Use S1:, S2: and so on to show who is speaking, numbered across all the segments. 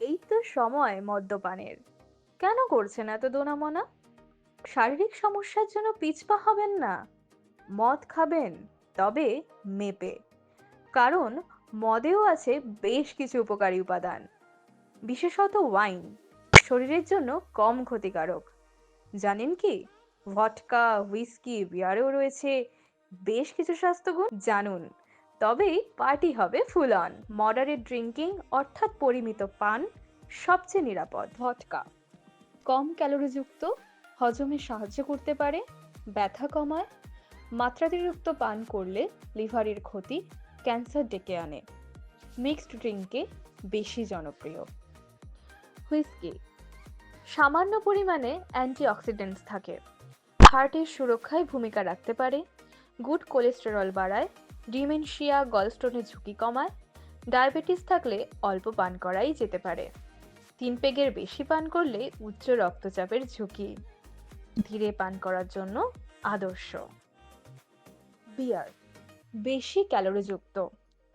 S1: এই তো সময় মদ্যপানের। কেন করছেন এত দোনামনা? শারীরিক সমস্যার জন্য পিছপা হবেন না। মদ খাবেন, তবে মেপে। কারণ মদেও আছে বেশ কিছু উপকারী উপাদান। বিশেষত ওয়াইন, শরীরের জন্য কম ক্ষতিকারক। জানেন কি? ভটকা, হুইস্কি, বিয়ারেও রয়েছে বেশ কিছু স্বাস্থ্যগুণ। জানুন তবেই পার্টি হবে ফুল অন। মডারেট ড্রিঙ্কিং অর্থাৎ পরিমিত পান সবচেয়ে নিরাপদ। ভটকা। কম ক্যালোরিযুক্ত, হজমে সাহায্য করতে পারে, ব্যথা কমায়, মাত্রাতিরিক্ত পান করলে লিভারের ক্ষতি ক্যান্সার ডেকে আনে। মিক্সড ড্রিঙ্কে বেশি জনপ্রিয়। হুইস্কি। সামান্য পরিমাণে অ্যান্টিঅক্সিডেন্টস থাকে। হার্টের সুরক্ষায় ভূমিকা রাখতে পারে, গুড কোলেস্টেরল বাড়ায় ডিমেনশিয়া গলস্টোনের ঝুঁকি কমায়, ডায়াবেটিস থাকলে অল্প পান করাই যেতে পারে। তিন পেগের বেশি পান করলে উচ্চ রক্তচাপের ঝুঁকি। ধীরে পান করার জন্য আদর্শ। বিয়ার, বেশি ক্যালোরিযুক্ত।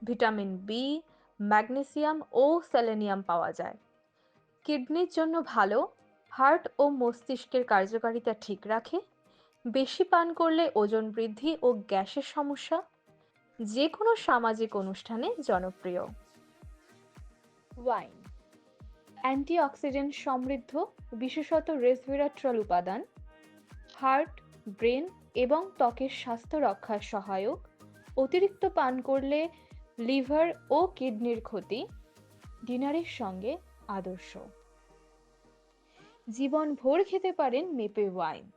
S1: ভিটামিন বি ম্যাগনেসিয়াম ও সেলেনিয়াম পাওয়া যায়। কিডনির জন্য ভালো, হার্ট ও মস্তিষ্কের কার্যকারিতা ঠিক রাখে। বেশি পান করলে ওজন বৃদ্ধি ও গ্যাসের সমস্যা। যে কোনো সামাজিক অনুষ্ঠানে জনপ্রিয়। ওয়াইন অ্যান্টিঅক্সিডেন্ট সমৃদ্ধ, বিশেষত রেসভেরাট্রল উপাদান হার্ট ব্রেন এবং ত্বকের স্বাস্থ্য রক্ষার সহায়ক, অতিরিক্ত পান করলে লিভার ও কিডনির ক্ষতি, ডিনারের সঙ্গে আদর্শ। জীবন ভোর খেতে পারেন মেপে ওয়াইন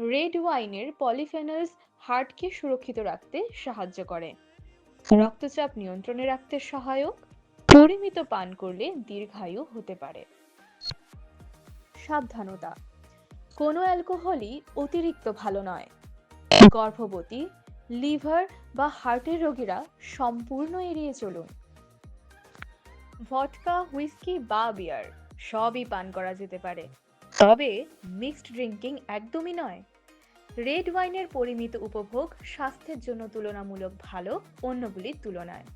S1: রেড ওয়াইনের পলিফেনলস হার্টকে সুরক্ষিত রাখতে সাহায্য করে। রক্তচাপ নিয়ন্ত্রণে রাখতে সহায়ক, পরিমিত পান করলে দীর্ঘায়ু হতে পারে। সাবধানতা। কোনো অ্যালকোহলই অতিরিক্ত ভালো নয়। গর্ভবতী, লিভার বা হার্টের রোগীরা সম্পূর্ণ এড়িয়ে চলুন। ভটকা, হুইস্কি বা বিয়ার সবই পান করা যেতে পারে। তবে মিক্সড ড্রিঙ্কিং একদমই নয়। রেড ওয়াইনের পরিমিত উপভোগ স্বাস্থ্যের জন্য তুলনামূলক ভালো অন্যগুলির তুলনায়।